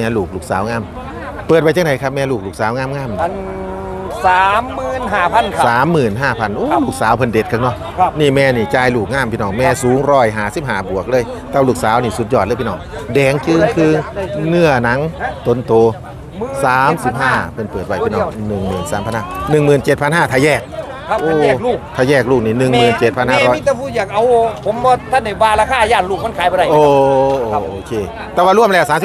ม่ลูกลูกสาวงาม เปิดไปจังไหนครับแม่ลูกลูกสาวงามงามอันสามหมื่นห้าพันครับ สามหมื่นห้าพันโอ้ครับลูกสาวเพิ่นเด็ดครับเนาะครับ นี่แม่นี่จ่ายลูกงามพี่น้องแม่สูงร้อยหาสิบหาบวกเลยเต้าลูกสาวนี่สุดยอดเลยพี่น้องแดงจึงคือเนื้อหนังต้นโตสามสิบห้าเพิ่นเปิดไว้พี่น้องหนึ่งหมื่นสามพันห้าหนึ่งหมื่นเจ็ดพันห้าถ้าแยกครับโอ้มันแยกลูกถ้าแยกลูกนี่หนึ่งหมื่นเจ็ดพันห้าร้อยแม่มิตรผู้อยากเอาผมว่าท่านในบาราคาย่านลูกมันขายไปได้ โอ้โอเค แต่ว่าร่วมแล้วสาม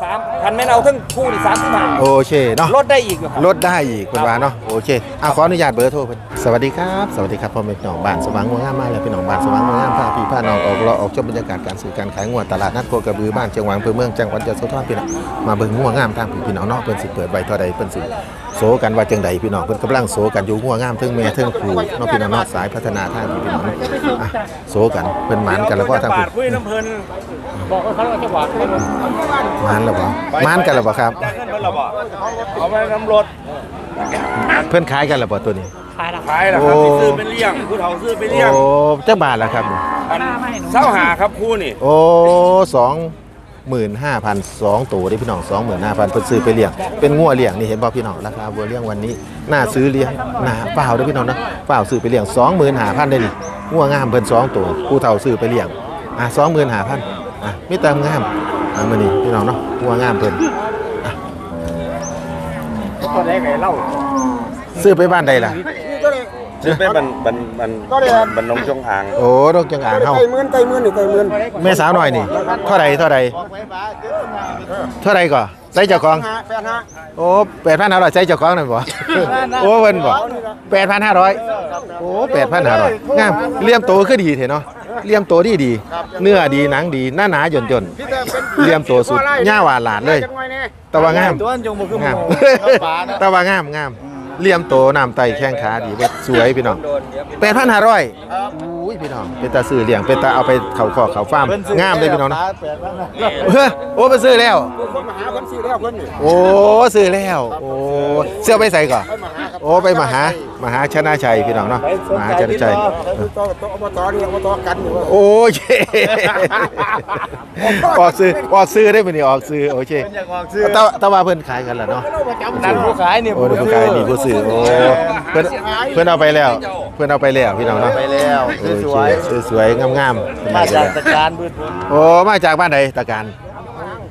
สิบห้าสามคันแม่นเอาทั้งคู่นี่สามสิบห้าโอเคเนาะลดได้อีกอยู่ครับ ลดได้อีกคุณวาเนาะโอเคอะขออนุญาตเบอร์โทรเพิ่นสวัสดีครับสวัสดีครับพ่อแม่พี่น้องบ้านสว่างงวงามมากเลยพี่น้องบ้านสว่างงวงามพาพี่พาน้องออกเราออกชมบรรยากาศการซื้อการขายงวดตลาดนัดโคกระบือบ้านเชียงหวางอำเภอเมืองจังหวัดยะโสธรพี่น้องมาเบิ่งงวงามทางพี่พี่น้องเนาะเพิ่นสิเปิดใบเท่าใดเพิ่นสิโซกันว่าจังใดพี่น้องเพิ่นกำลังโซกันอยู่งวงามเทิงแม่เทิงครูเนาะพี่น้องเนาะสายพัฒนาทางพี่พี่น้องเนาะอะโซกันเพิ่นหมานกันแล้วก็ทางบาพี่ทคุยน้ำเพลิน บอกเขาว่าจะหวานหมานแล้วบ่หมานกันแล้วบ่ครับ ได้เงินเพิ่นหรอบ่เอาไปน้ำรถเพิ่นขายกันแล้วบ่ตัวนี้ ขายละขายละครับโอ้ ที่ซื้อเป็นเลี้ยงผู้เฒ่าซื้อเป็นเลี้ยงโอ้จักบาทแล้วครับนี่อันเศร้าหาครับคู่นี่โอ้สองหมื่นห้าพันสองตัวได้พี่น้องสองหมื่นห้าพันเพิ่นซื้อไปเลี้ยงเป็นงัวเลี้ยงนี่เห็นป่ะพี่น้องราคาวัวเลี้ยงวันนี้น่าซื้อเลี้ยงน่าเปล่าเด้อพี่น้องนะเปล่าซื้อไปเลี้ยงสองหมื่นห้าพันได้ดิงัวงามเพิ่นสองตัวผู้เฒ่าซื้อไปเลี้ยงอะสองหมื่นห้าพัน อะไม่เติมงามอะมื้อนี้พี่น้องเนาะงัวงามเพิ่นก็ได้ไงเล่าซื้อไปบ้านใดล่ะซื้อไปบันบันบันบันนงจงอางโอ้ดอกจังอ่างเฮาไก่หมื่นไก่หมื่นหรือไก่หมื่นแม่สาวหน่อยนี่เท่าใดเท่าใดเท่าใดก่อใส่เจ้าของห้าแปดห้าโอ้แปดพันห้าร้อยใช้เจ้าของนั่นบ่ โอ้เพิ่นบ่แปดพันห้าร้อยโอ้แปดพันห้าร้อยงามเลี่ยมโตคือดีเถอะเนาะ เลี่ยมโตดีดี เนื้อดีหนังดีหน้าหนาหย่นหย่นเลี่ยมโตสุดหญ้าหวานหลานเลยแต่ว่างามตัวจงบ่คือหงามมูแต่ว่างามงาม เลี่ยมโตน้ำไตแข้งขาดีเบิดสวยพี่น้องแปดพันห้าร้อยอุ้ยพี่น้องเป็นตาซื้อเลี้ยงเป็นตาเอาไปเขาคอกเขาฟาร์มงามเลยพี่น้องนะเฮ้อโอ้ไปซื้อแล้วคนมาหาคนซื้อแล้วคนนี่โอ้ซื้อแล้วโอ้เสื้อไปใส่ก่อนไปมาหาครับโอ้ไปมหามหาชนะชัยพี่น้องเนาะมหาชนะชัยต่อต่ออบตนี่อบตกันอยู่โอ้เยออกซื้อออกซื้อได้ไหมนี่ออกซื้อโอเคแต่แต่ว่าเพิ่นขายกันแล้วเนาะนั่นผู้ขายนี่โอ้เดี๋ยวเพิ่นขายนี่ผู้ซื้อโอ้เพิ่นเพิ่นเอาไปแล้ว เพิ่นเอาไปแล้วพี่น้องเนาะไปแล้วโอเคสวยๆงามๆมาจากตะการบืดผลโอ้มาจากบ้านใดตะการ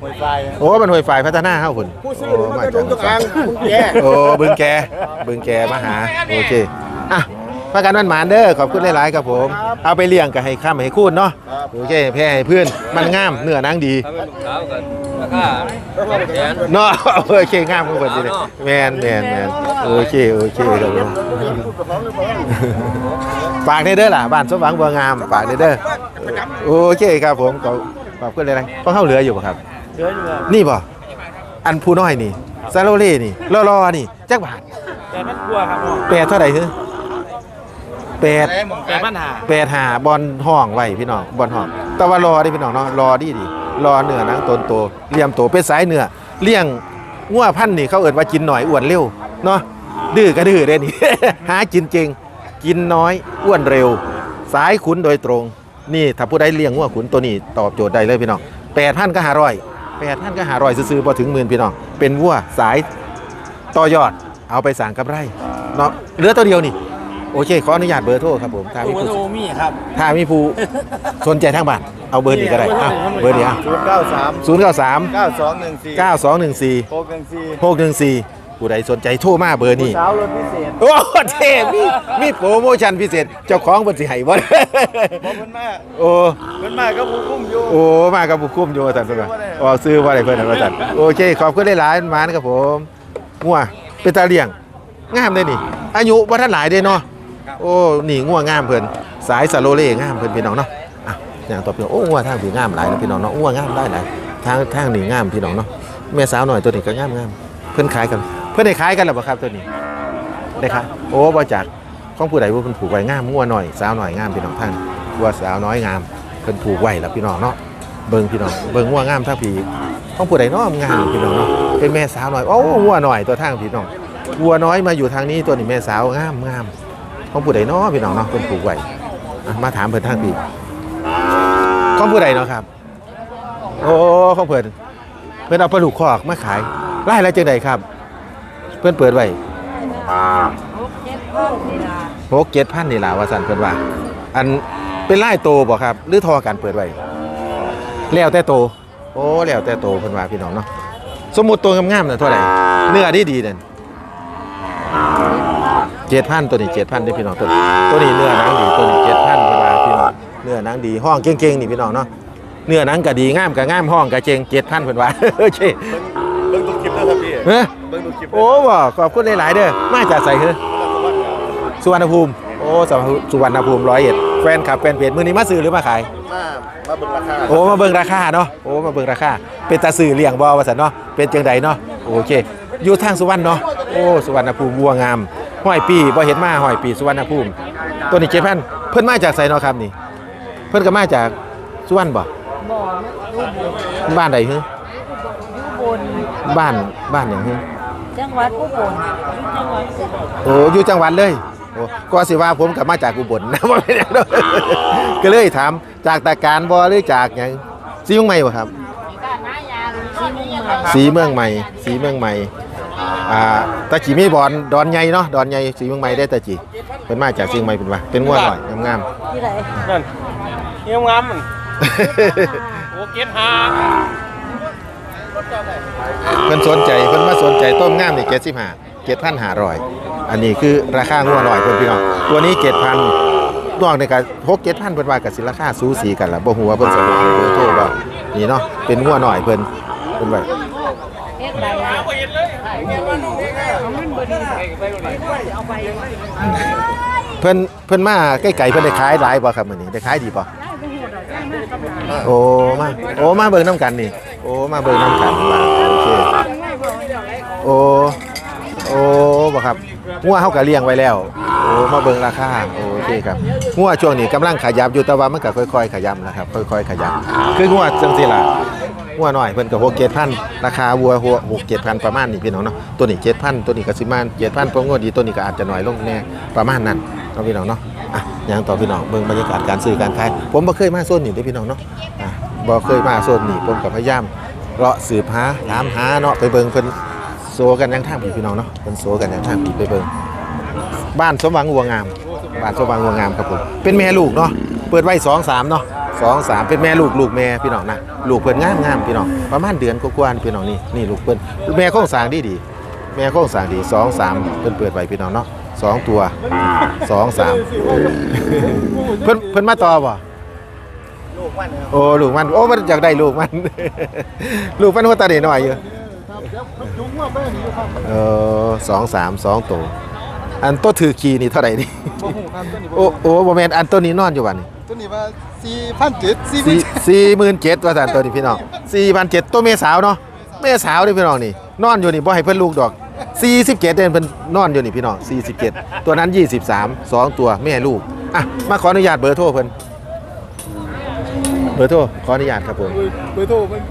หวยไฟโอ้เป็นหวยฝ่ายพัฒนาเฮาพุ่นผู้ซื้อโอ้มันมาจะดจากงตะกางคุณแก่โอ้บึงแกบึงแกมาหาโอเคอะ ประกันวันหมานเด้อขอบคุณหลายๆครับผม เอาไปเลี้ยงกับให้ข้ามให้คูดเนาะโอเคแพ้ให้เพื่อนมันงามเนื้อหนังดีราคาแสนเนาะโอเคงามของเพิ่นสิเด้แมนแมนแมนโอเคโอเคครับผมฝากได้เด้อล่ะบ้านสมหวังบัวงามฝากได้เด้อโอเคครับผมขอบขอบคุณหลายๆต้องเข้าเหลืออยู่บ่ครับเหลืออยู่ครับนี่บ่อันผู้น้อยนี่ซาโลเล่นี่รอๆนี่จักบาทแต่มันกลัวครับพ่อแปดเท่าไหร่คือ แปดแต่ปัญหาแปดหาบอลห้องไว้พี่น้องบอลห้อง แต่ว่ารอดิพี่น้องเนาะรอดีดีรอเนื้อหนังตนโตเลี่ยมโตเป็นสายเนื้อเลี้ยงงัวพันธุ์นี่เขาเอิ้นว่ากินหน่อยอ้วนเร็วเนาะดื้อก็ดื้อเด้นี่ หากินจริงกินน้อยอ้วนเร็ว สายขุนโดยตรง นี่ถ้าผู้ใดเลี้ยงงัวขุนตัวนี้ตอบโจทย์ได้เลยพี่น้องแปดพันก็หาร้อยแปดพันก็หาร้อยซื้อๆพอถึงหมื่นพี่น้องเป็นวัวสายต่อยอดเอาไปสั่งกับไรเนาะเหลือตัวเดียวนี่ โอเค ขออนุญาตเบอร์โทรครับผมถ้ามีตัวผู้โทมีครับถ้ามีผู้สนใจทางบ้านเอาเบอร์นี้ก็ได้อะเบอร์นี้อะศูนย์เก้าสามศูนย์เก้าสามเก้าสองหนึ่งสี่เก้าสองหนึ่งสี่หกหนึ่งสี่หกหนึ่งสี่ผู้ใดสนใจโทรมาเบอร์นี้สาวรถพิเศษ โอ้เท่มีมีโปรโมชั่นพิเศษ เจ้าของบนสิให้บ่บอกเพิ่นมาโอ้เพิ่นมาก็ผู้คุ้มอยู่ โอ้ มากับบุคุ้มอยู่ว่าซั่นเพิ่นว่าออกซื้อว่าอะไรเพิ่นน่ะว่าซั่นโอเค ขอบคุณหลายๆหมานครับผมงัวเป็นตาเลี้ยงงามเด้นี่ อายุบ่ทันหลายเด้เนาะ โอ้นี่งัวงงามเพิ่นสายสาโลเล่งามเพิ่นพี่น้องเนาะอะอย่างต่อไปโอ้งัวทางผีงามหลายนะพี่น้องเนาะงัวงามได้หลายทางทางนี่งามพี่น้องเนาะแม่สาวหน่อยตัวนี้ก็งามงามเพิ่นขายกัน เพิ่นได้ขายกันแล้วบ่าครับตัวนี้ได้ครับโอ้บ่จากของผู้ใดว่าเพิ่นผูกไว้งามงัวหน่อยสาวหน่อยงามพี่น้องท่านวัวสาวน้อยงามเพิ่นผูกไว้แล้วพี่น้องเนาะเบิ่งพี่น้องเบิ่งงัวงงามทางผีของผู้ใดเนาะงามพี่น้องเนาะเป็นแม่สาวหน่อยโอ้งัวหน่อยตัวทางพี่น้องวัวน้อยมาอยู่ทางนี้ตัวนี้แม่สาวงามงาม ของผู้ใดเนาะพี่น้องเนาะเพิ่นผูกไว้อ่มาถามเพิ่นทางพี่ของผู้ใดเนาะครับ โอ้ของเพิ่นเพิ่นเอาปลาลูกคอกมาขายไล่อะไรจังไดครับ เพิ่นเปิดไว้หกเจ็ดพันนี่ล่ะว่าสันเพิ่นว่า อันเป็นไล่โตบ่ครับ หรือทอกันเปิดไว้แล้วแต่โต โอ้แล้วแต่โตเพิ่นว่าพี่น้องเนาะสมมุติตัวงามๆน่ะเท่าไหร่เนื้อดีดีๆนั่น เจ็ดพันตัวนี้เจ็ดพันได้อพี่น้องตัวนี้ตัวนี้เนื้อหนังดีตัวนี้เจ็ดพันเพิ่นว่าพี่น้องเนื้อหนังดีห้องเก่งๆนี่พี่น้องเนาะเนื้อหนังก็ดีงามก็งามห้องก็เจงเจ็ดพันเพิ่นว่าโอเคเบิ่งดูคลิปแล้วครับพี่เฮ้ยเบิ่งดูคลิปโอ้บ่ขอบคุณหลายๆเด้อมาจากใส่คือสุวรรณภูมิโอ้สสุวรรณภูมิร้อยเอ็ดแฟนขับแฟนเพจมือนี้มาซื้อหรือมาขายมามาเบิ่งราคาโอ้มาเบิ่งราคาเนาะโอ้มาเบิ่งราคาเป็นตาสื่อเลี้ยงบ่ว่าซั่นเนาะเป็นจังใดเนาะโอเคอยู่ทางสุวรรณเนาะโอ้สุวรรณภูมิวัวงาม ห้อยปีบ่เห็นมาห้อยปีสุวรรณภูมิ ตัวนี้7,000เพิ่นมาจากไสเนาะครับนี่ เพิ่นก็มาจากสุวรรณบ่บ่ดูบนบ้านใดฮึดูบนบ้านบ้านหยังฮึจังหวัดอุบลจังหวัดอุบลโอ้อยู่จังหวัดเลยโอ้ก็สิว่าผมกลับมาจากอุบลนะว่าเป็นหยังเนาะก็เลยถามจากตาการบ่หรือจากหยังสีเมืองใหม่บ่ครับที่เมืองใหม่สีเมืองใหม่สีเมืองใหม่ อ่าตะจีมีบอนดอนใหญ่เนาะดอนใหญ่สีเมืองใหม่ได้ตะจีเป็นมาจากเชียงใหม่เป็นว่าเป็นง่วงหน่อยงามที่ไหนนั่นเฮียงามมันๆโอ้เก็บหาเพิ่นสนใจเพิ่นมาสนใจต้มงามนี่75 7,500อันนี้คือราคางัวหน่อยเพิ่นพี่น้องตัวนี้7,000นอกในก็6 7,000เพิ่นว่าก็สิราคาสูสีกันล่ะบ่ฮู้ว่าเพิ่นสิบอกเบอร์โทรบ่นี่เนาะเป็นงัวหน่อยเพิ่นเพิ่นไว้เฮ็ดใดล่ะ เพิ่นเพิ่นมาใกล้ๆเพิ่นได้ขายหลายบ่ครับมื้อนี้ได้ขายดีบ่โอ้มาโอ้มาเบิ่งน้ำกันนี่โอ้มาเบิ่งน้ำกันมาโอเคโอ้โอ้บ่ครับงัวเฮาก็เลี้ยงไว้แล้ว โอ้มาเบิ่งราคาโอเคครับงัวช่วงนี้กำลังขยับอยู่แต่ว่ามันก็ค่อย ๆ ขยับนะครับ ค่อย ๆ ขยับคืองัวจังซี่ล่ะงัวน้อยเพิ่นก็6 7,000ราคาวัวหัว6 7,000ประมาณนี้พี่น้องเนาะตัวนี้7,000ตัวนี้ก็สิมา7,000เพราะงัวดีตัวนี้ก็อาจจะน้อยลงแน่ประมาณนั้นเนาะพี่น้องเนาะอะอย่างต่อพี่น้องเบิ่งบรรยากาศการซื้อการขายผมบ่เคยมาโซนนี้เด้อพี่น้องเนาะอะบ่เคยมาโซนนี้ผมก็พยายามเลาะสืบหาถามหาเนาะไปเบิ่งเพิ่นโซกันยังทางผีพี่น้องเนาะเพิ่นโซกันยังทางผีไปเบิ่ง บ้านสมหวังวัวงาม บ้านสมหวังวัวงามครับผมเป็นแม่ลูกเนาะเปิดไว้สองสามเนาะสองสามเป็นแม่ลูกลูกแม่พี่น้องนะลูกเพิ่นงามงามพี่น้องประมาณเดือนกว่าๆพี่น้องนี่นี่ลูกเพิ่นแม่โค้งสางดีดีแม่โค้งสางดีสองสามเพิ่นเปิดไว้พี่น้องเนาะสองตัวสองสามเพิ่นเพิ่นมาต่อบ่โอ้ลูกมันโอ้มันอยากได้ลูกมัน ลูกมันหัวตาเด็หน่อยอยู่เออสองสามสองตัว อันตัวถือคีนี่เท่าไหร่นี่ บ่ฮู้ครับตัวนี้โอ้โอ้บ่แม่นอันตัวนี้นอนอยู่วันนี้ตัวนี้ว่า4,700สี่สี่หมื่นเจ็ดว่าซั่นตัวนี้พี่น้องสี่พันเจ็ดตัวแม่สาวเนาะแม่สาวเด้อพี่น้องนี่ นอนอยู่นี่บ่ให้เพิ่นลูกดอก47เดือนเพิ่นนอนอยู่นี่พี่น้อง47ตัวนั้น23 2ตัวแม่ลูกอะมาขออนุญาตเบอร์โทรเพิ่นเบอร์โทรขออนุญาตครับผมเบอร์โทรมัน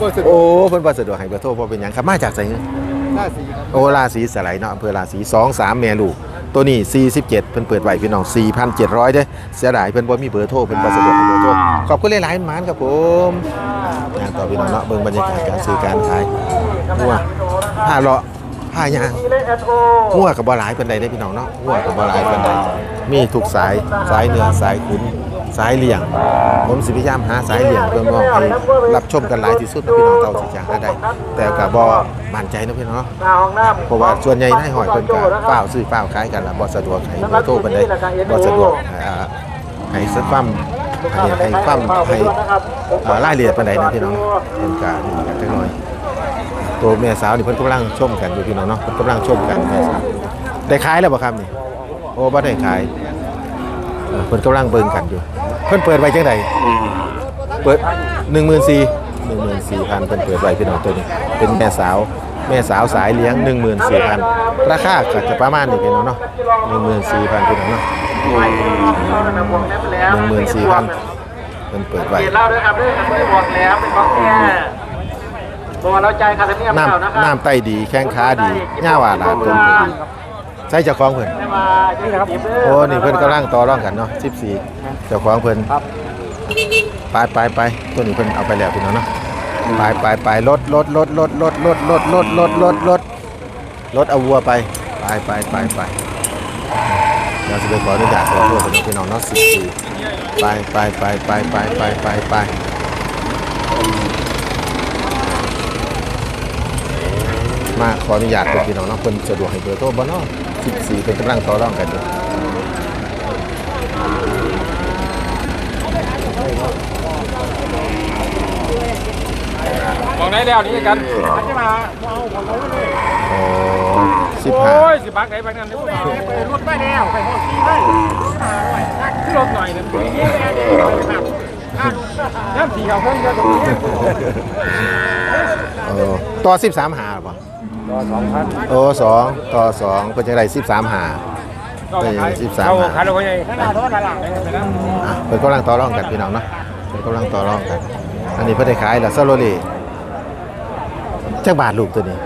บ่สะดวกโอ้เพิ่นบ่สะดวกให้เบอร์โทรบ่เป็นหยังครับมาจากไสเงห น้าสีครับโอราศีสไลด์เนาะอำเภอราศี2 3แม่ลูก ตัวนี้ 47 เพิ่นเปิดไว้พี่น้อง 4,700เด้อเสียดายเพิ่นบ่มีเบอร์โทรเพิ่นบ่สะดวกให้เบอร์โทรขอบคุณหลายๆหมานครับผมงานต่อพี่น้องเนาะเบิ่งบรรยากาศการซื้อการขายงัวผ้าเลาะผ้ายางงัวก็บ่หลายปานใดเด้อพี่น้องเนาะงัวก็บ่หลายปานใดมีทุกสายสายเนื้อสายขุน สายเลี่ยง ผมสิพยายามหาสายเลี่ยงเพื่อมองให้รับชมกันหลายที่สุดนะพี่น้องเท่าที่จะหาได้แต่ก็บ่มั่นใจนะพี่น้องเพราะว่าส่วนใหญ่นายหอยเพิ่นก็เฝ้าวซื้อเฝ้าวขายกันละบ่สะดวกให้เบอร์โทรเพิ่นได้บ่สะดวกอ่าให้สักความให้ให้ความให้อ่ารายละเอียดปานใดนะพี่น้องเพิ่นก็นี่กันจักหน่อยตัวแม่สาวนี่เพิ่นกำลังชมกันอยู่พี่น้องเนาะเพิ่นกำลังชมกันแม่สาวได้ขายแล้วบ่ครับนี่โอ้บ่ได้ขาย เออเพิ่นกำลังเบิ่งกันอยู่ เพิ่นเปิดไว้จังไดเปิด14,000 14,000เพิ่นเปิดไว้พี่น้องตัวนี้เป็นแม่สาวแม่สาวสายเลี้ยง 14,000 ราคาก็จะประมาณนี้พี่น้องเนาะ14,000พี่น้องเนาะ14,000เพิ่นเปิดไว้เล่าด้วยครับด้วยไม่ได้บอกแล้วเป็นของแกบอกเราใจคาร์เนียมน้ำน้ำไตดีแข้งขาดีหญ้าหวานหลานตัวนี้ดีใส่เจ้าของเพิ่นมานี่ครับโอ้นี่เพิ่นกำลังต่อรองกันเนาะ14เจ้าของเพิ่นไปไปไปตัวนี้เพิ่นเอาไปแล้วพี่น้องเนาะไปไปไปรถรถรถรถรถรถรถรถรถรถรถรถเอาวัวไปไปไปไปไปเราจะไปขออนุญาตเปิดตัวเป็นพี่น้องเนาะสิบสี่ไปไปไปไปไปไปไปไป มาขออนุญาตเป็นพี่น้องเนาะคนสะดวกให้เบอร์โทรบ่เนาะสิบสี่เป็นกำลังต่อรองกันอยู่มองไหนแล้วนี่กันมันจะมาโอ้สิบโอ้ห้ายสิบักไหนบักนั้นนี่ไปรถไปแล้วไปหอดที่เลยขึ้นรถหน่อยนึงน้ำสีเขาเพิ่งจะตรงนี้เออต่อสิบสามหาป่ะรอ สองพันโอ้สองต่อสองเป็นจังไรสิบสามหา ก็ขายสิบสาม เอาบาทขายเราไงขนาดรถหลังเลยนะอะเป็นกำลังต่อรองกันพี่น้องเนาะเป็นกำลังต่อรองกัน อันนี้เพื่อได้ขายแล้วซาโรลีจักบาทลูกตัวนี้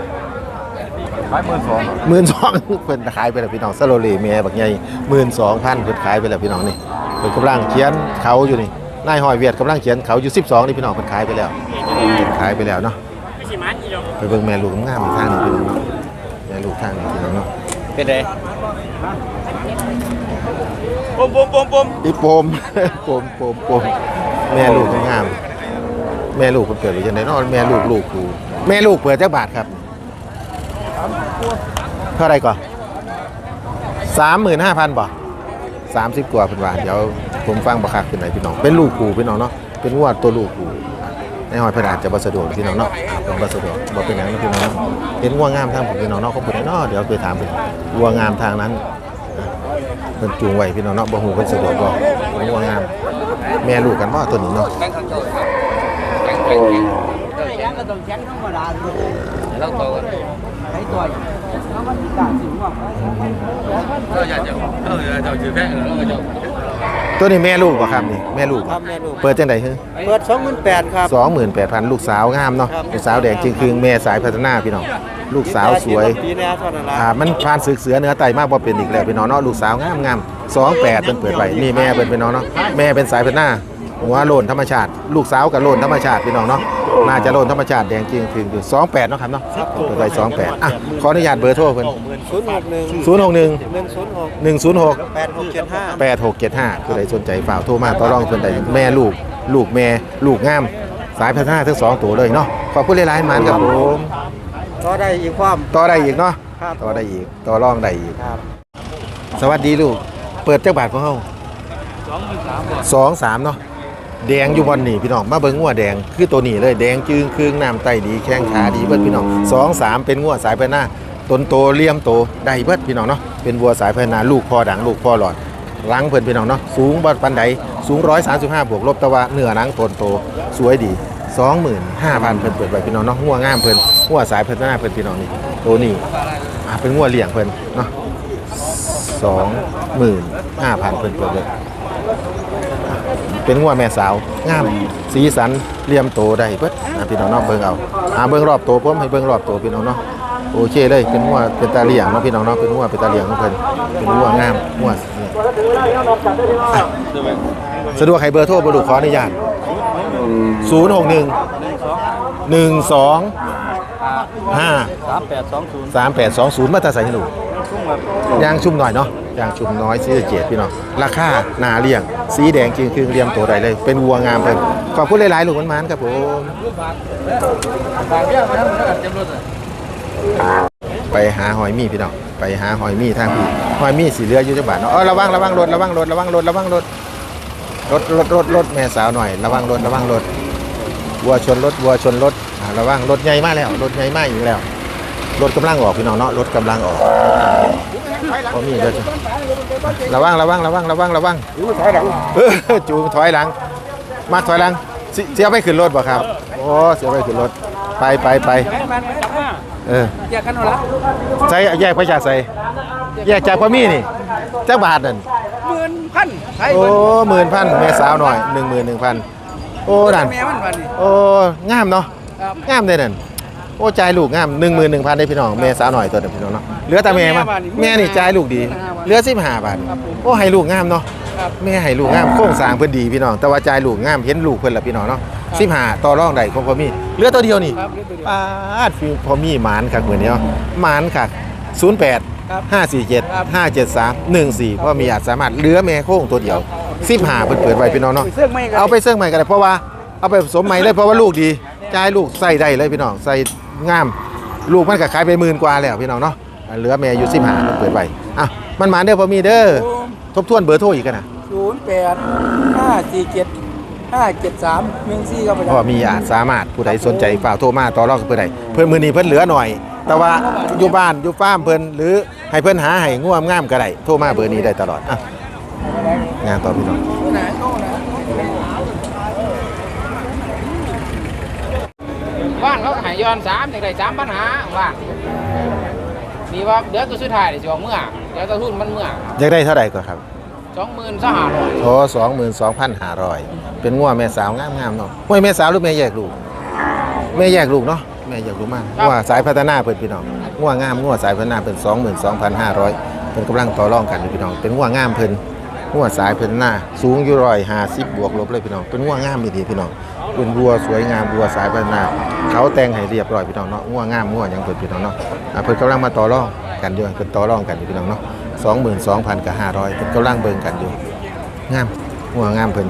ขายหมื่นสองหมื่นสองเพิ่นขายไปแล้วพี่น้องซาโรลีเมียบักใหญ่หมื่นสองพันเพิ่นขายไปแล้วพี่น้องนี่เพิ่นกำลังเขียนเขาอยู่นี่นายหอยเวียดกำลังเขียนเขาอยู่สิบสองนี่พี่น้องเพิ่นขายไปแล้วเพิ่นขายไปแล้วเนาะ ไปเบิ่งแม่ลูกงามๆอีกทางหนึงพี่น้องเนาะแม่ลูกทางหนึงพี่น้องเนาะเป็นไงปุ๊มปุ๊มปุ๊มปุ๊มอีโปม โปมโปมโปมแม่ลูกงาม แม่ลูกเพิ่นเปิดไว้จังได๋เนาะแม่ลูกลูกกูแม่ลูกเปิดจักบาทครับ เท่าไหร่ก่อน35,000บ่30 กว่าเพิ่นว่าเดี๋ยวผมฟังบ่คักเป็นไหนพี่น้อง เป็นลูกกูพี่น้องเนาะเป็นงวดตัวลูกกู ในหอยเพิ่นอาจจะบ่สะดวกพี่น้องเนาะเป็นบ่สะดวกบ่เป็นหยังนะพี่น้องเนาะเห็นงัวงามทางผมพี่น้องเนาะเขาบ่ได้เนาะเดี๋ยวไปถามเพิ่นงัวงามทางนั้นเพิ่นจูงไว้พี่น้องเนาะบ่ฮู้เพิ่นสะดวกบ่ผมว่างาม แม่ลูกกันบ่ตัวนี้เนาะ ตัวนี้แม่ลูกบ่ครับนี่แม่ลูกครับแม่ลูกเปิดจังได๋ฮึเปิด28,000ครับ 28,000 ลูกสาวงามเนาะครับ ลูกสาวแดงจริงคือแม่สายพัฒนาพี่น้องลูกสาวสวยปีนี้เท่านั้นละอ่ามันผ่านศึกเสือเนื้อไตมากบ่เป็นอีกแล้วพี่น้องเนาะลูกสาวงามงาม28เพิ่นเปิดไว้นี่แม่เพิ่นพี่น้องเนาะแม่เป็นสายพัฒนาหัวโลนธรรมชาติ ลูกสาวกับโลนธรรมชาติพี่น้องเนาะ น่าจะโลนธรรมชาติแดงจริงคืออยู่ 28เนาะครับเนาะเปิดไว้28อะขออนุญาตเบอร์โทรเพิ่น061 061 106 106 8675 8675คือใดสนใจฝากโทรมาต่อรองเพิ่นได้แม่ลูก ลูกแม่ลูกงามสายพัฒนาทั้งสองตัวเลยเนาะขอบคุณหลายๆหมานครับผมก็ได้อีกความต่อได้อีกเนาะครับต่อได้อีกต่อรองได้อีกครับสวัสดีลูก เปิดเจ้าบาทของเฮาสองสามเนาะ แดงอยู่บนนี่พี่น้องมาเบิ่งงัวแดงคือตัวนี้เลยแดงจึงคืองน้ำไตดีแข้งขาดีเบิดพี่น้องสองสามเป็นงัวสายพัฒนาต้นโตเลี่ยมโตได้เบิดพี่น้องเนาะเป็นวัวสายพัฒนาลูกพ่อดังลูกพ่อหลอดหลังเพิ่นพี่น้องเนาะสูงบ่ปานใดสูง 135 บวกลบแต่ว่าเนื้อนังต้นโตสวยดี 25,000เพิ่นเปิดไว้พี่น้องเนาะงัวงามเพิ่นงัวสายพัฒนาเพิ่นพี่น้องนี่ตัวนี้เป็นงัวเลี้ยงเพิ่นเนาะสองหมื่นห้าพันเพิ่นเปิดเลย เป็นงัวแม่สาวงามสีสันเลี่ยมโตได้เบิดนะพี่น้องเนาะเบิ่งเอาหาเบิ่งรอบโตผมให้เบิ่งรอบโตพี่น้องเนาะโอเคเลยเป็นงัวเป็นตาเลี้ยงเนาะพี่น้องเนาะเป็นงัวเป็นตาเลี้ยงของเพิ่นเป็นงัวงามงัวนี่อะสะดวกให้เบอร์โทรบ่ลูกขออนุญาต061 12 5 3820มาตราใส่ให้ลูกยางชุ่มหน่อยเนาะ ยางชุ่มน้อยสีสะเกตพี่น้องราคาหนาเลี้ยง สีแดงจริงคือเรียมตัวใดเลย เป็นวัวงามเป็นขอบคุณหลายๆลูกมันมันๆครับผมไปหาหอยมีพี่น้องไปหาหอยมีทางพี่หอยมีสีเหลืออยู่จังบาทเนาะเออระวังระวังรถระวังรถระวังรถระวังรถรถรถรถรถแม่สาวหน่อยระวังรถระวังรถวัวชนรถวัวชนรถระวังรถใหญ่มากแล้วรถใหญ่มากอีกแล้ว รถกำลังออกพี่น้องเนาะรถกำลังออกพอมีเด้อจ้ะระวังระวังระวังระวังระวังถอยหลังจูงถอยหลัง มาถอยหลังสิเสียไปขึ้นรถบ่ครับโอ้เสียไปขึ้นรถไปไปไปเออแยกกันเอาละใส่แยกไปจากใส่แยกจากพ่อมีนี่จักบาทนั่นหมื่นพันไทยโอ้หมื่นพันแม่สาวหน่อยหนึ่งหมื่นหนึ่งพันโอ้นั่นแม่มันวันนี้โอ้งามเนาะครับงามได้นั่น โอ้จ่ายลูกงามหนึ่งหมื่นหนึ่งพันได้พี่น้องแม่สาวหน่อยตัวเดียวพี่น้องเนาะเหลือแต่แม่มันแม่นี่จ่ายลูกดีเหลือสิบห้าบาทโอ้ให้ลูกงามเนาะแม่ให้ลูกงามโค้งสร้างเพิ่นดีพี่น้องแต่ว่าจ่ายลูกงามเห็นลูกเพิ่นละพี่น้องเนาะ15ต่อรองได้ของพอมีเหลือตัวเดียวนี่ครับปาดฟิวพอมีหมานคักมื้อนี้เนาะหมานคัก08ครับ547ครับ573 14พอมีอาจสามารถเหลือแม่โค้งตัวเดียว15เพิ่นเปิดไว้พี่น้องเนาะ เสื้อไม่กันเอาไปเสื่องใหม่ก็ได้เพราะว่าเอาไปผสมใหม่เลยเพราะว่าลูกดีจ่ายลูกใส่ได้เลยพี่น้องใส่ งาม ลูกมันก็ขายไปหมื่นกว่าแล้วพี่น้องเนาะเหลือแม่อยู่สิบหาเปิดไปอะมันมาเด้อพอมีเด้อทบทวนเบอร์โทรอีกกันนะศูนย์แปดห้าสี่เจ็ดห้าเจ็ดสามเมืองซี่ครับอาจารพอย์มีอาจสามารถผู้ใดสนใจฝากโทรมาต่อรองกับเพื่อนใดเพื่อนมือนี้เพิ่นเหลือหน่อย แต่ว่าอยู่บ้านอยู่ฟาร์มเพิ่นหรือให้เพิ่นหาให้ง่วมงามก็ได้โทรมาเบอร์นี้ได้ตลอดอะงานต่อพี่น้อง บ้านเขาหายย้ อนสามอย่างไรสามปัญหาว่านี่ว่าเดี๋ยวตัวสุดท้ายเดี๋ยวจะเอาเมื่อเดี๋ยวตัวทุนมันเมื่ออยากได้เท่าไหร่ก็ครับสองหมื่นสหร้อยโอ้สองหมื่นสองพันห้าร้อยเป็นง่วแม่สาวงามงามๆเนาะห้วยแม่สาวหรือแม่แยกลูกแม่แยกลูกเนาะแม่แยกลูกมากง่วสายพัฒนาเพิ่นพี่น้องง่วงามง่วสายพัฒนาเพิ่นสองหมื่นสองพันห้าร้อยเพิ่นกำลังต่อรองกันอยู่พี่น้อง เป็นง่วงามเพิ่นง่วสายพัฒนาสูงอยู่ร้อยห้าสิบบวกลบเลยพี่น้องเป็นง่วงามดีพี่น้อง เป็นวัวสวยงามวัวสายพัฒนาเขาแต่งให้เรียบร้อยพี่น้องเนาะง่วงามง่วหยังเพิ่นพี่น้องเนาะอะเพิ่นกำลังมาต่อรองกันอยู่เพิ่นต่อรองกันอยู่พี่น้องเนาะสองหมื่นสองพันกับห้าร้อยเพิ่นกำลังเบิ่งกันอยู่งามงัวงามเพิ่น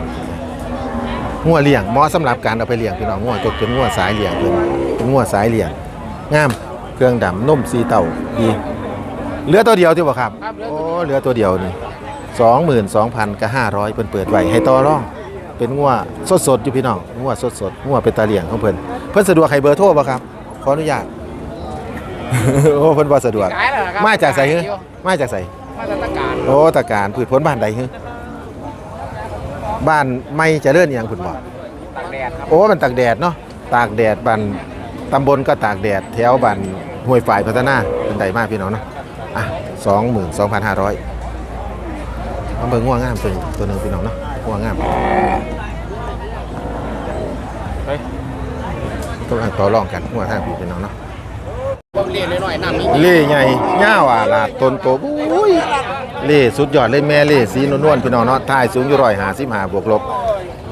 งัวเลี้ยงเหมาะสำหรับการเอาไปเลี้ยงพี่น้องงัวจบเป็นงัวสายเลี้ยงเพิ่นเป็นงัวสายเลี้ยงงามเครื่องดำนุ่มสีเต่าดีเหลือตัวเดียวที่บ่ครับโอ้เหลือตัวเดียวนี่22,000กับ500เพิ่นเปิดไว้ให้ต่อรอง เป็นงัวสดๆอยู่พี่น้องงัวสดๆงัวเป็นตาเลี้ยงของเพิ่นเพิ่นสะดวกให้เบอร์โทรบ่ครับขออนุญาตโอ้เพิ่นบ่สะดวก ขายแล้วนะครับมาจากไสฮะมาจากไสมาตรการโอ้ตะการพืชผลบ้านใดฮึบ้านไม่เจะเลื่อนอหย่างคุณบอกตากแดดครับโอ้มันตากแดดเนาะตากแดดบ้านตำบลก็ตากแดดแถวบ้านห้วยฝ่ายพัฒนาเป็นใดมากพี่น้องเนาะอะสองหมื่นสองพันห้าร้อยเอาเบิ่งง่วงงามตัวตัวหนึงพี่น้องเนาะ ง่วงงามต้องอ่านต่อรองกันง่วงทางพี่พี่น้องเนาะผมเรียนหน่อยๆน้ำมีเล่ใหญ่ย่าวอะลาดต้นโตอุ้ยเล่สุดยอดเลยแม่เล่สีนวลๆพี่น้องเนาะถ่ายสูงอยู่ร้อยห้าสิบห้าบวกลบ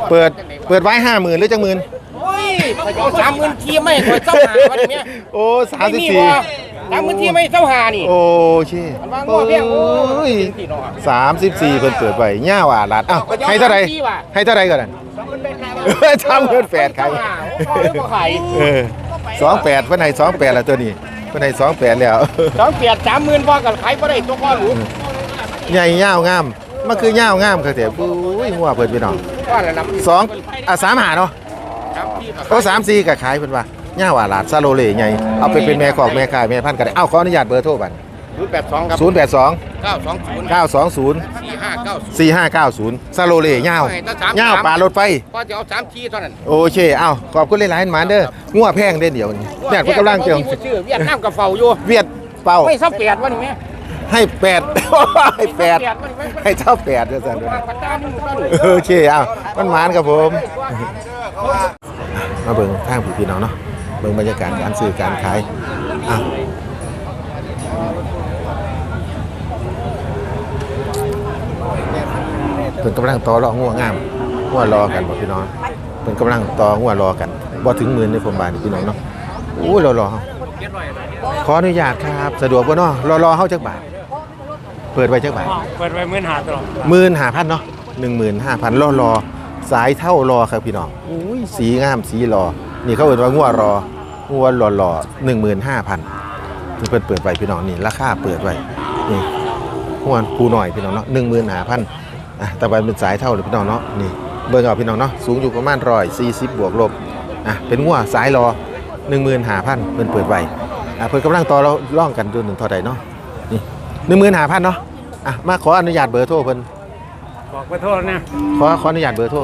เปิดเปิดไว้ห้าหมื่นหรือจังหมื่นโอ้ยเขาจะเอาสามหมื่นทีไม่คอยเจ้าหาวันนี้โอ้สามไม่สิบมีสี่ ว่าสามหมื่นทีไม่เจ้าหานี่ โอ้เช่มันวางงัวเพียงโอ้โอ้ยยพี่น้องสามสิบสี่เพิ่นเปิดไว้ย่าวอะลาดอ้าวให้เท่าไหรให้เท่าไหรก่อนนั่นทำเงินแปดขาย โอ้ยบ่ขายเออสองแปดเพิ่นให้สองแปดแล้วตัวนี้เพิ่นให้สองแปดแล้ว สองเปียดสามหมื่นพอกันขายบ่ได้ตัวก้อนหรูใหญ่ยาวงามมันคือยาวงามครับแต่ปุ้ยงัวเพิ่นพี่น้องก้อนละน้ำสองอะสามหาเนาะครับพี่ก็โอ้สามสี่ก็ขายเพิ่นว่า ย่าว่าหลาดซาโลเล่ใหญ่เอาไปเป็นแม่ขอกแม่ขายแม่พันธุ์ก็ได้เอ้าขออนุญาตเบอร์โทรบัดศูนย์แปดสองครับ0 8 2เก้าสองศูนย์9 2 0สี่ห้าเก้าศูนย์4 5 9 0ซาโลเล่ยาวให้ตั้งสามยาวปลารถไฟก็จะเอาสามทีเท่านั้นโอเคเอ้าขอบคุณหลายๆหมานเด้องัวแพงเด้อเดี๋ยวนี้แม่นเพิ่นกำลังเจงผู้ชื่อเวียดนามกับเฝ้าอยู่เวียดเป่าไม่ซับเปียดวะนี่แม่ให้แปดให้แปดให้เท่าแปดเด้อซั่นเด้อปัตตานี่มันก็เลยโอเคเอ้ามันหมานครับผมมาเบิ่งทางพี่ๆน้องเนาะ เบิ่งบรรยากาศการซื้อการขายอะเพิ่นกำลังต่อรองงัวงามงัวรอกันบ่พี่น้องเพิ่นกำลังต่องัวรอกันบ่ถึงหมื่นในผมบานนี่พี่น้องเนาะโอ้ยรอรอเฮาขออนุญาตครับสะดวกบ่เนาะรอรอเฮาจักบาทเปิดไว้จักบาทเปิดไว้หมื่นหาตลอดหมื่นห้าพันเนาะหนึ่งหมื่นห้าพันรอรอสายเท่ารอครับพี่น้องอุ้ยสีงามสีรอ นี่เขาเอ่นว่างัวรองัวรอรอหนึ่งหมื่นห้าพันนี่เปิดเปิดไว้พี่น้องนี่ราคาเปิดไว้นี่งัวปูหน่อยพี่น้องเนาะหนึ่งหมื่นห้าพันอะแต่ว่าเป็นสายเท่าเลยพี่น้องเนาะนี่เบิ่งเอาพี่น้องเนาะสูงอยู่ประมาณร้อยสี่สิบบวกลบอะเป็นงัวสายรอหนึ่งหมื่นห้าพันเปิดเปิดไว้อะเพิ่นกำลังต่อเราล่องกันดูหนึ่งเท่าใดเนาะนี่หนึ่งหมื่นห้าพันเนาะอะมาขออนุญาตเบอร์โทรเพิ่น บอกขอโทษนะขอขออนุญาตเบอร์โทร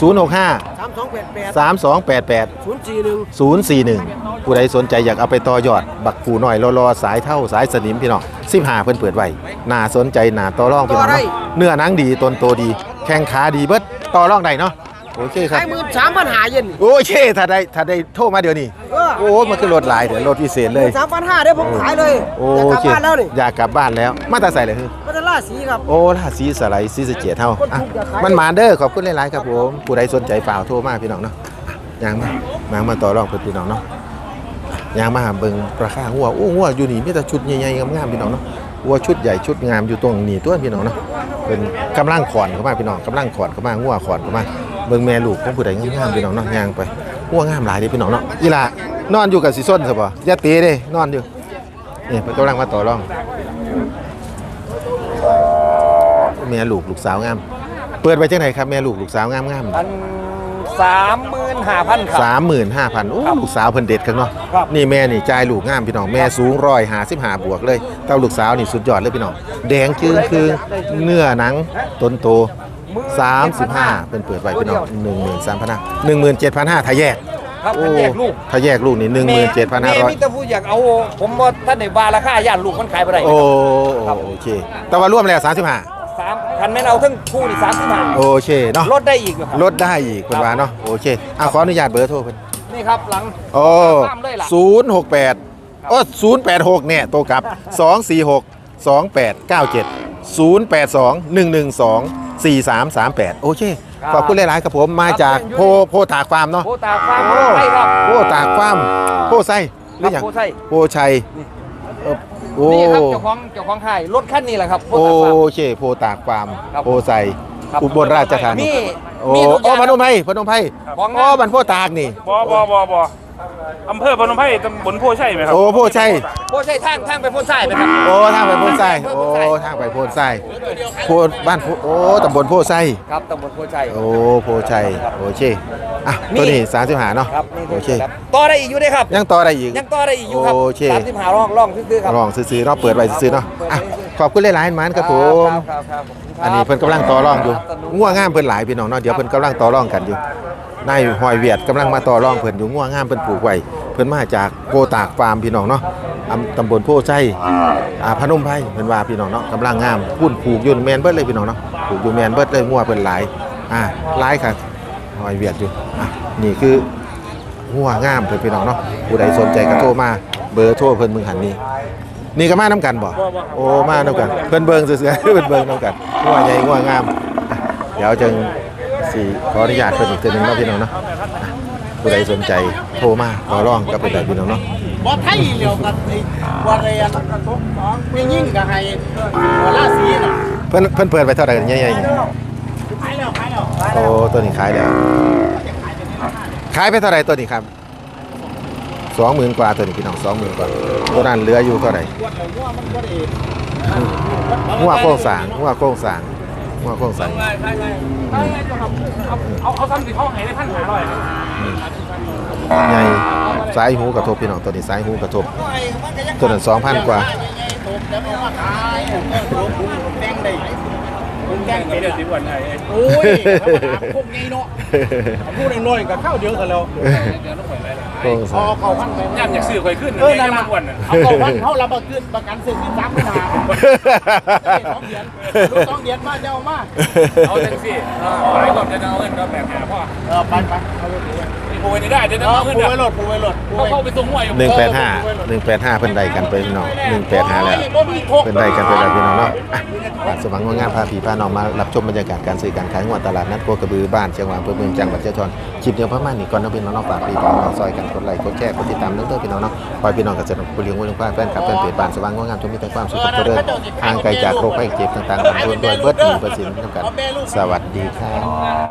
ศูนย์หกห้า065 สามสองแปดแปด3288 ศูนย์สี่หนึ่ง041 ผู้ใดสนใจอยากเอาไปต่อยอด บักปูหน่อยรอรอสายเท่าสายสนิมพี่น้อง15เพิ่นเปิดไว้น่าสนใจน่าต่อรองพี่น้องเนาะเนื้อหนังดีตนโตดี แข้งขาดีเบิดต่อรองได้เนาะ โอเคครับ ขายหมื่นสามพันหาเย็นโอเค ถ้าได้ถ้าได้โทรมาเดี๋ยวนี้เออโอ้มันคือรถหลายเดี๋ยวรถพิเศษเลย สามพันห้าได้ผมขายเลยโออยากกลับเคบ้านแล้วนี่อยากกลับบ้านแล้ว มาตาใส่เลยคือพัทล่าสีครับ โอ้ล่าสีสไลด์สีสะเจียดเท่าคนอะถูกอยากขายมันมาเด้อขอบคุณหลายๆครับผมผู้ใดสนใจฝ่ากโทรมาพี่น้องเนาะยังมามามาต่อรองเพิ่นพี่น้องเนาะยังมาเบิ่งราคาหัวโอ้หัวอยู่นี่มีแต่ชุดใหญ่ๆงามๆพี่น้องเนาะหัวชุดใหญ่ชุดงามอยู่ตรงนี้ตัวพี่น้องเนาะเป็นกำลังขอนเข้ามาพี่น้องกำลังขอนเข้ามาหัวขอนเข้ามา เบิ่งแม่ลูกของผู้ใดงามๆพี่น้องเนาะย่างไปหัวงามหลายเด้พี่น้องเนาะอีหล่านอนอยู่กับสิส้นซะบ่อย่าเตะเด้นอนอยู่นี่เพิ่นกำลังมาต่อรองแม่ลูกลูกสาวงาม เปิดไปจังไหนครับแม่ลูกลูกสาวงามงามอันสามหมื่นห้าพันครับ สามหมื่นห้าพันโอ้ครับลูกสาวเพิ่นเด็ดครับเนาะครับ นี่แม่นี่จ่ายลูกงามพี่น้องแม่สูงร้อยหาสิบหาบวกเลยเต้าลูกสาวนี่สุดยอดเลยพี่น้องแดงจึงคือเนื้อหนังต้นโต สามสิบห้าเพิ่นเปิดไว้พี่น้องหนึ่งหมื่นสามพันห้าหนึ่งหมื่นเจ็ดพันห้าถ้าแยกครับโอ้มันแยกลูกถ้าแยกลูกนี่หนึ่งหมื่นเจ็ดพันห้าร้อยแม่มีแต่ผู้อยากเอา ผมว่าท่านในบาราคาย่านลูกมันขายไปได้โอ้โอเค แต่ว่ารวมแล้วสามสิบห้าสามคันแม่นเอาทั้งคู่นี่สามสิบห้าโอเคเนาะลดได้อีกเหรอครับลดได้อีกเป็นว่าเนาะโอเคอะขออนุญาตเบอร์โทรเพิ่นนี่ครับหลังโอ้ตามเลยล่ะศูนย์หกแปดโอ้ศูนย์แปดหกเนี่ยตัวกลับสองสี่หกสองแปดเก้าเจ็ดศูนย์แปดสองหนึ่งหนึ่งสอง สี่สามสามแปดโอเค ขอบคุณหลายๆครับผม มาจากโพโพตากฟาร์มเนาะโพตากฟาร์มไส้ครับโพตากฟาร์มโพไส้หรือยังโพไส้โพชัยเอ่อโอ้นี่ครับเจ้าของเจ้าของค่ายรถคันนี้แหละครับโพโอตากฟาร์มเคโพตากฟาร์มครับโพไส้ครับอุบลราชธานีมีโอ้มีทุกอโอ้ย่างพนมไพรพนมไพรของโอ้บันโพตากนี่บอบอบอบ ออำเภอพนมไพรตำบลโพชัยไหมครับโอ้โพชัยโพใช่ทางทางไปโพไส้ไหมครับโอ้ทางไปโพนไส้โพโอ้ไส้ทางไปโพนไส้โพนบ้านโพโอ้ตำบลโพไส้ครับตำบลโพชัยโอ้โพชัยโอเคอะตัวนี้สามสิบหาเนาะครับนี่โอเคครับต่อได้อีกอยู่ด้วยครับ ยังต่อได้อีกยังต่อได้อีกอยู่ครับโอเคสามสิบหาร่องร่องซื้อๆครับลองซื้อๆเนาะเปิดไว้ซื้อๆเนาะอะขอบคุณหลายๆหมันครับผมครับครับครับอันนี้เพิ่นกำลังต่อรองอยู่ครับง่วงงามเพิ่นหลายพี่น้องเนาะเดี๋ยวเพิ่นกำลังต่อรองกันอยู่ นายหอยเวียดกำลังมาต่อรองเพิ่นอยู่ง่วงงามเพิ่นปลูกไว้เพิ่นมาจากโพตากฟาร์มพี่น้องเนาะอำตำบลโพชัยอ่พนมไพรเพิ่นว่าพี่น้องเนาะกำลังงามพุ่นปลูกอยู่แมนเบิดเลยพี่น้องเนาะปลูกอยู่แมนเบิดเลยง่วงเพิ่นหลายอ่าหลายค่ะหอยเวียดอยู่อะนี่คือง่วงงามเพิ่นพี่น้องเนาะผู้ใดสนใจก็โทรมาเบอร์โทรเพิ่นมึงหันนี้นี่ก็มาน้ำกันบ่โอ้มาน้ำกัน เพิ่นเบิ่งซื่อเพิ่นเบิงน้ำกันงัวใหญ่งัวงาม เดี๋ยวจึง สิขออนุญาตเพิ่นอีกเทื่อหนึงเนาะพี่น้องเนาะอะผู้ใดสนใจโทรมาขอร้องกับเพิ่นได้พี่น้องเนาะบ่ไทยเดียวกันไอ้บ่เรียนเพียงยิ่งกับให้บ่ราศีน่ะเพิ่นเพิ่นเปิดไปเท่าไหร่กันใหญ่ๆนี่ขายแล้วขายแล้วโอ้ตัวนี้ขายแล้วขายไปเท่าไหร่ตัวนี้ครับ20,000กว่าตัวนี้พี่น้อง20,000กว่าตัวนั้นเหลืออยู่เท่าไหร่งัวโครงสร้างงัวโครงสร้าง งัวโครงสร้างเอาเอาซ้ำสิเขาให้ได้พันหาร้อยใหญ่สายหูกระทบพี่น้องตัวนี้สายหูกระทบ ตัวนั้นสองพันกว่าแกงเดี๋ยวสิวันไหนโอ้ยพวกนี้เนาะพูดน้อยๆกับข้าวเดียวกันแล้ว โครงสพอร้างเขาพันไปย่ำอยากซื้อค่อยขึ้นเออนั่นย่ำล่ะมันอ้วนน่ะเอาเขาพันเขารับประกันประกันซื้อที่สามพันหาสองเดือนลูกสองเดือนมาเจ้ามาเอาจังสิขายก่อนจะเอาเงินเราแบบหาพ่อเออไปไปเอาไป ดูโอ้ยได้เดี๋ยวเอเอาอเงินปูเดี๋ยวไว้โหลดปูไว้โหลดปูเขาไว้เข้าไปส่งหัวอยู่หนึ่งแปดห้าหนึ่งแปดห้าเพิ่นใดกันไปพี่น้องหนึ่งแปดห้าแล้วบ่มีโคกเพิ่นใดกันไปแล้วพี่น้องเนาะอะบ้านสว่างงดงามพาพี่พาน้องมารับชมบรรยากาศการซื้อการขายงวดตลาดนัดโคกระบือบ้านเชียงหวางอำเภอเมืองจังหวัดเชียงทอนคลิปเดียวประมาณนี้ก่อนเนาะพี่น้องเนาะฝากพี่น้องซอยกันกดไลค์กดแชร์กดติดตามเด้อพี่น้องเนาะคอยพี่น้องเกษตรกรเลี้ยงวัวเลี้ยงควายแฟนคลับแฟนเพจบ้านสว่างงดงามจงมีแต่ความสุขความเจริญห่างไกลจากโรคภัยไข้เจ็บต่างๆโดนโดยเบิดหนีเปอร์เซ็นต์เท่ากันสวัสดีครับ